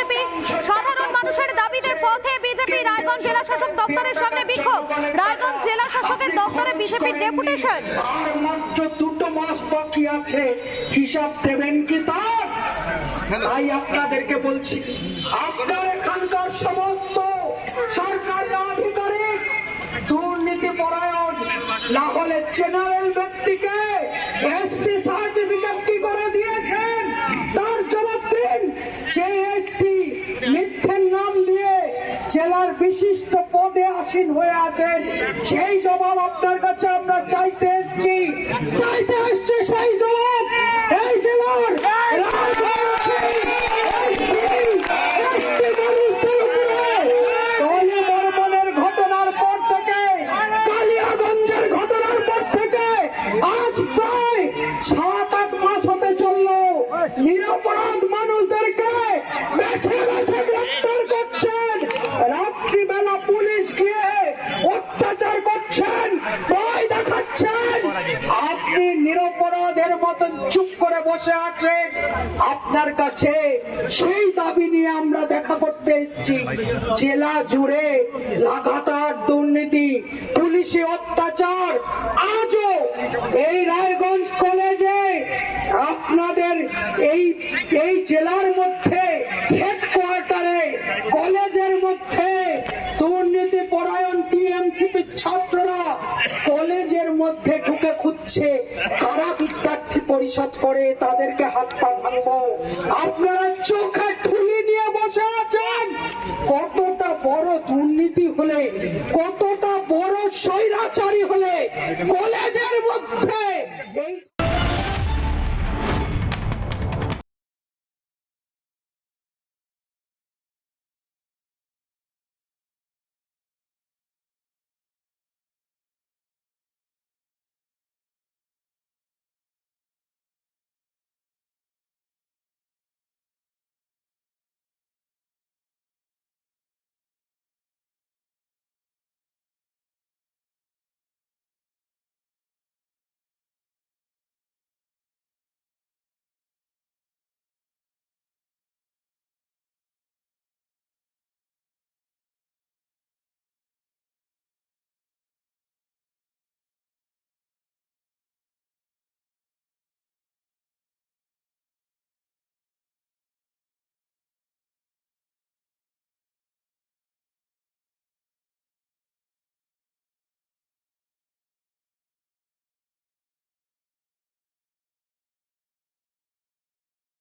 BJP. সাধারণ মানুষের দাবিতে পথে বিজেপি রায়গঞ্জ জেলা শাসক দপ্তরের সামনে বিক্ষোভ। রায়গঞ্জ জেলা শাসকের দপ্তরে বিজেপির ডেপুটেশন। আর মাত্র দুটো মাস বাকি আছে হিসাব দেবেন কি তার তাই আপনাদেরকে বলছি আপনার এখানকার সমস্ত সরকার আধিকারিক দুর্নীতি পরায়ণ না হলে জেনারেল ব্যক্তিকে এসসি বিশিষ্ট পদে আসীন হয়ে আছেন। সেই জবাব আপনার কাছে আমরা চাইতে এসছি। চাইতে এসছি সেই জবাব। এই জেলার আজ প্রায় সাত, আট মাস হতে চলল। নিরপরাধ আপনি নিরপরাধের মতন চুপ করে বসে আছেন। আপনার কাছে সেই দাবি নিয়ে আমরা দেখা করতে এসেছি। জেলা জুড়ে লাগাতার দুর্নীতি, পুলিশি অত্যাচার। আজও এই রায়গঞ্জ কলেজে আপনাদের এই এই জেলার মধ্যে হেডকোয়ার্টারে কলেজের মধ্যে দুর্নীতি পরায়ণ টিএমসিপি ছাত্ররা কলেজের মধ্যে ঢুকে খুঁজছে কারা বিদ্যার্থী পরিষদ করে তাদেরকে হাত পা ভাঙবো। আপনারা চোখে ঠুলি নিয়ে বসে আছেন। কতটা বড় দুর্নীতি হলে, কতটা বড় স্বৈরাচারী হলে কলেজের মধ্যে